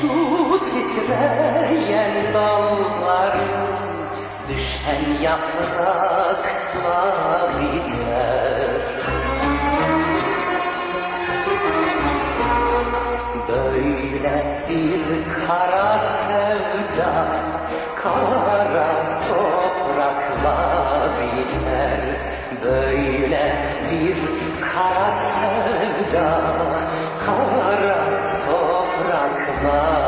şu titreyen dalların Düşen yaprakla biter Kara toprakla biter. Böyle bir kara sevda. Kara toprakla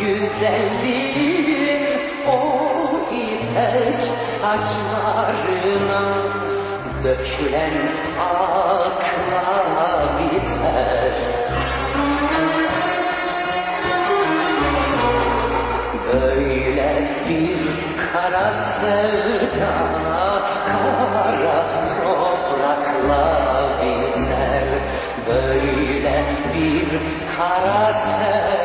güzelliğin o ipek saçlarına dökülen akla biter. Böyle bir kara sevda Kara toprakla biter Böyle bir kara sevda